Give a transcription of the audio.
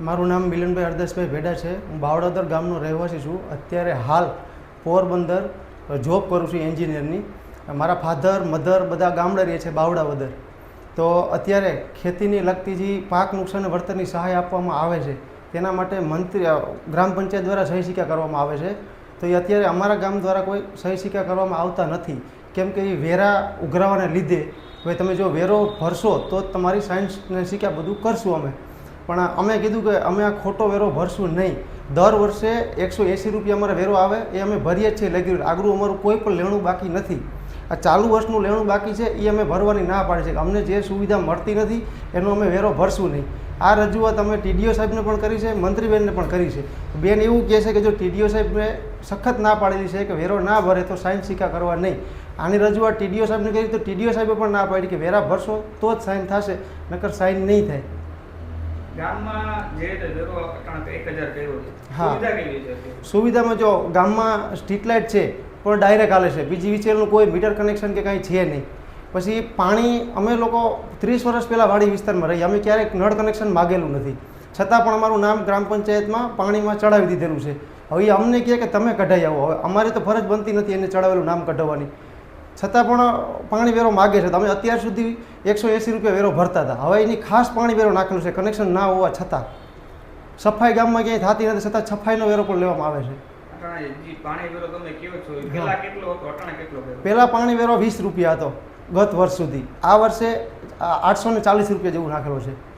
મારું નામ મિલનભાઈ હરદાસભાઈ ભેડા છે. હું બાવડાદર ગામનો રહેવાસી છું. અત્યારે હાલ પોરબંદર જોબ કરું છું એન્જિનિયરની. મારા ફાધર, મધર બધા ગામડે રહે છે બાવડાવદર તો અત્યારે ખેતીની લગતી જે પાક નુકસાન વળતરની સહાય આપવામાં આવે છે, તેના માટે મંત્રી ગ્રામ પંચાયત દ્વારા સહી સિક્કા કરવામાં આવે છે. તો એ અત્યારે અમારા ગામ દ્વારા કોઈ સહી સિક્કા કરવામાં આવતા નથી. કેમ કે એ વેરા ઉઘરાવાને લીધે. હવે તમે જો વેરો ભરશો તો તમારી સાયન્સને સિક્કા બધું કરશું અમે. પણ અમે કીધું કે અમે આ ખોટો વેરો ભરશું નહીં. દર વર્ષે એકસો એંસી રૂપિયા અમારે વેરો આવે, એ અમે ભરીએ છીએ રેગ્યુલર આગળ અમારું કોઈ પણ લેણું બાકી નથી. આ ચાલુ વર્ષનું લેણું બાકી છે એ અમે ભરવાની ના પાડી છે અમને જે સુવિધા મળતી નથી, એનો અમે વેરો ભરશું નહીં. આ રજૂઆત અમે ટીડીઓ સાહેબને પણ કરી છે, મંત્રીબેનને પણ કરી છે. બેન એવું કહે છે કે જો ટીડીઓ સાહેબને સખત ના પાડેલી છે કે વેરો ના ભરે તો સાઇન સિક્કા કરવા નહીં. આની રજૂઆત ટીડીઓ સાહેબને કરી તો ટીડીઓ સાહેબે પણ ના પાડી કે વેરા ભરશો તો જ સાઇન થશે, નકર સાઇન નહીં થાય. ગામમાં જે એક હજાર છે? સુવિધામાં જો ગામમાં સ્ટ્રીટ લાઇટ છે પણ ડાયરેક્ટ હાલે છે. બીજી વિચેલનું કોઈ મીટર કનેક્શન કે કાંઈ છે નહીં. પછી પાણી અમે લોકો ત્રીસ વર્ષ પહેલાં વાડી વિસ્તારમાં રહીએ અમે ક્યારેક નળ કનેક્શન માગેલું નથી. છતાં પણ અમારું નામ ગ્રામ પંચાયતમાં પાણીમાં ચડાવી દીધેલું છે. હવે અમને કહે કે તમે કઢાઈ આવો. હવે અમારે તો ફરજ બનતી નથી એને ચડાવેલું નામ કઢાવવાની. છતાં પણ પાણી વેરો માગે છે. તમે અત્યાર સુધી એકસો એંસી રૂપિયા વેરો ભરતા હતા. હવે એની ખાસ પાણી વેરો નાખેલો છે. કનેક્શન ના હોવા છતાં. સફાઈ ગામમાં ક્યાંય થતી નથી છતાં સફાઈનો વેરો પણ લેવામાં આવે છે. પહેલાં પાણી વેરો વીસ રૂપિયા હતો ગત વર્ષ સુધી. આ વર્ષે આઠસો ને ચાલીસ રૂપિયા જેવું નાખેલો છે.